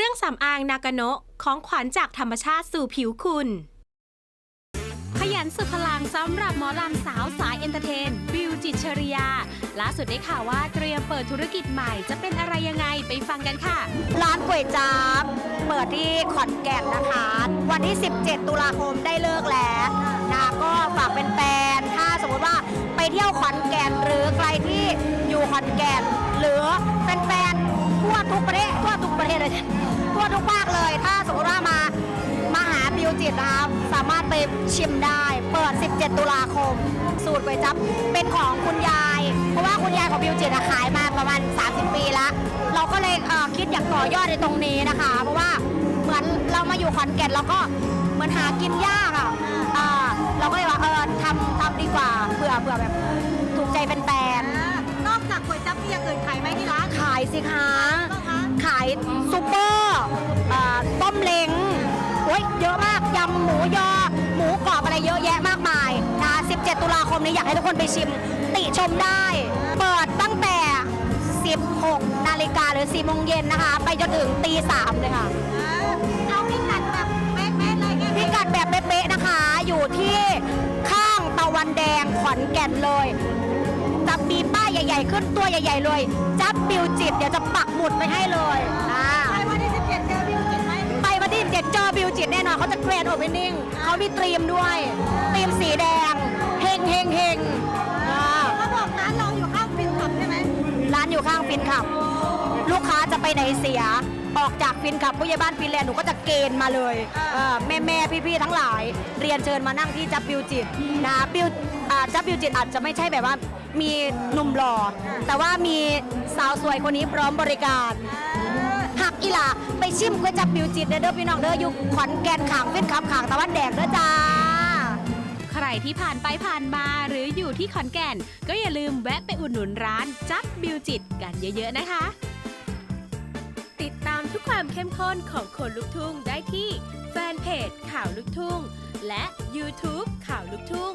รื่องสำอางนากาโนะของขวัญจากธรรมชาติสู่ผิวคุณ ขยันสุดพลังสำหรับหมอลำสาวสายเอนเตอร์เทน บิวจิตชริยา ล่าสุดได้ข่าวว่าเตรียมเปิดธุรกิจใหม่จะเป็นอะไรยังไงไปฟังกันค่ะ ร้านก๋วยจั๊บเปิดที่ขอนแก่นนะคะ วันที่ 17 ตุลาคมได้เลิกแล้วนะก็ฝากเป็นแฟนถ้าสมมติว่าไปเที่ยวขอนแก่นหรือใครที่อยู่ขอนแก่น หรือแฟนๆทั่วทุกประเทศ ประเทศเลยทั่วทุกภาคเลย ถ้าสมมติว่ามามาหาบิวจิตนะครับสามารถไปชิมได้ เปิด 17 ตุลาคม สูตรก๋วยจั๊บเป็นของคุณยาย เพราะว่าคุณยายของบิวจิตอะขายมาประมาณ 30 ปีแล้วเราก็เลยเอ่อคิดอยากต่อยอดในตรงนี้นะคะ เพราะว่าเหมือนเรามาอยู่ขอนแก่นเราก็เหมือนหากินยากอะอ่าเราก็เลยว่าเออทำทำดีกว่าเผื่อเผื่อแบบถูกใจแฟนๆนอกจากก๋วยจั๊บมีอย่างอื่นขายไหมที่ร้านขายสิคะบ้างคะ ขายซูเปอร์อ่าต้มเล้งโอ้ยเยอะมากยำหมูยอ หมูกรอบอะไรเยอะแยะมากมายนะ17 ตุลาคมนี้อยากให้ทุกคนไปชิม ติชมได้ เปิดตั้งแต่ 16 นาฬิกาหรือ4โมงเย็นนะคะ ไปจนถึงตี3เลยค่ะเอาพิกัดแบบเป๊ะๆเลยไงพิกัดแบบเป๊ะๆนะคะ อยู่ที่ข้างตะวันแดงขอนแก่นเลย จะมีป้ายใหญ่ ๆ ขึ้นตัวใหญ่ ๆ เลย จับบิวจิตเดี๋ยวจะปักหมุดไปให้เลยอ่าไปวันที่17เจอพี่กินไหมไปวันที่17เจอบิวจิตแน่นอนเขาจะเกรนโอเพนนิ่งเขามีตรีมด้วยตรีมสีแดงเฮงเฮงเฮงอ่าเขาบอกร้านเราอยู่ข้างฟินคลับใช่ไหมร้านอยู่ข้างฟินขับ ลูกค้าจะไปไหนเสียออกจากฟินขับผู้ใหญ่บ้านฟินแลนด์หนูก็จะเกณฑ์มาเลยแม่อแม่ๆพี่ๆทั้งหลาย เรียนเชิญมานั่งที่จับบิวจิตนะบิวอ่าจับบิวจิตอาจจะไม่ใช่แบบว่า มีหนุ่มหล่อ แต่ว่ามีสาวสวยคนนี้พร้อมบริการหักอีหลาไปชิมก๋วยจับบิวจิตเด้อพี่น้องเด้ออยู่ขอนแก่นขางฟินขับขางตะวันแดงเด้อจ้า ใครที่ผ่านไปผ่านมาหรืออยู่ที่ขอนแก่น ก็อย่าลืมแวะไปอุดหนุนร้านจับบิวจิตกันเยอะๆนะคะ ติดตามทุกความเข้มข้นของคนลุกทุ่งได้ที่แฟนเพจข่าวลุกทุ่ง และ YouTube ข่าวลุกทุ่ง